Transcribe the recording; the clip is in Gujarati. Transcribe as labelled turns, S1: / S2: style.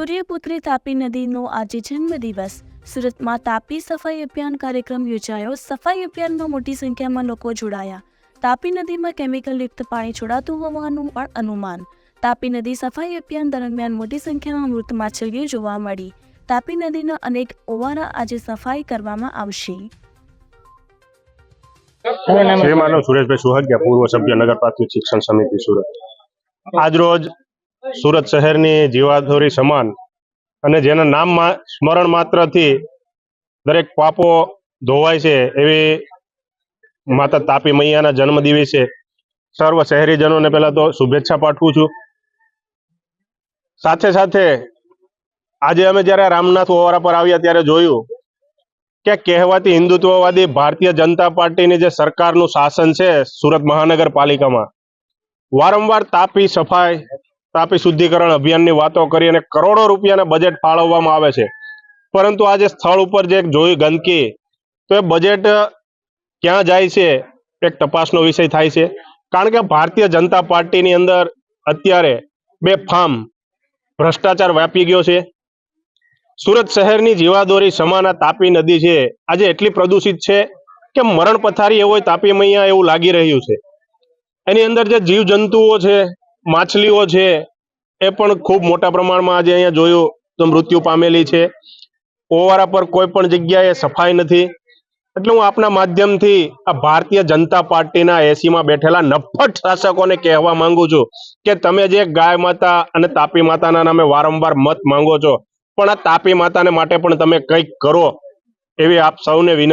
S1: સૂર્યપુત્રી તાપી નદીનો આજે જન્મદિવસ. સુરતમાં તાપી સફાઈ અભિયાન કાર્યક્રમ યોજાયો. સફાઈ અભિયાનમાં મોટી સંખ્યામાં લોકો જોડાયા. તાપી નદીમાં કેમિકલ યુક્ત પાણી છોડાતું હોવાનું પણ અનુમાન. તાપી નદી સફાઈ અભિયાન દરમિયાન મોટી સંખ્યામાં મૃત માછલીઓ જોવા મળી. તાપી નદીના અનેક ઓવારા આજે સફાઈ કરવામાં આવશે.
S2: સુરેશભાઈ સુહાગ્યા, પૂર્વ સભ્ય નગર શિક્ષણ સમિતિ સુરત. આજરોજ સુરત શહેરની જીવાધોરી સમાન અને જેના નામ સ્મરણ માત્રથી દરેક પાપો ધોવાય છે એવી માતા તાપી મૈયાના જન્મ દિવસે સર્વ શહેરીજનોને પહેલા તો શુભેચ્છા પાઠવું છું. સાથે સાથે આજે અમે જ્યારે રામનાથ ઓવારા પર આવ્યા ત્યારે જોયું કે કહેવાતી હિન્દુત્વવાદી ભારતીય જનતા પાર્ટીની જે સરકારનું શાસન છે સુરત મહાનગરપાલિકામાં, વારંવાર તાપી સફાઈ તાપી શુદ્ધિકરણ અભિયાનની વાતો કરી અને કરોડો રૂપિયાના બજેટ ફાળવવામાં આવે છે. પરંતુ આજે સ્થળ ઉપર જે જોઈ ગંદકી, તો એ બજેટ ક્યાં જાય છે? એક તપાસનો વિષય થાય છે. કારણ કે ભારતીય જનતા પાર્ટીની અંદર અત્યારે બે ફાર્મ ભ્રષ્ટાચાર વ્યાપી ગયો છે. સુરત શહેરની જીવાદોરી સમાના તાપી નદી છે. આજે એટલી પ્રદૂષિત છે કે મરણ પથારી એવો તાપી મૈયા એવું લાગી રહ્યું છે. એની અંદર જે જીવ જંતુઓ છે માછલીઓ છે, એ પણ ખૂબ મોટા પ્રમાણમાં આજે અહીંયા જોયું તો મૃત્યુ પામેલી છે. ઓવારા પર કોઈ પણ જગ્યાએ સફાઈ નથી. એટલે હું આપના માધ્યમથી આ ભારતીય જનતા પાર્ટીના એસીમાં બેઠેલા નફટ શાસકોને કહેવા માંગુ છું કે તમે જે ગાય માતા અને તાપી માતાના નામે વારંવાર મત માંગો છો, પણ આ તાપી માતાને માટે પણ તમે કંઈક કરો એવી આપ સૌને વિનંતી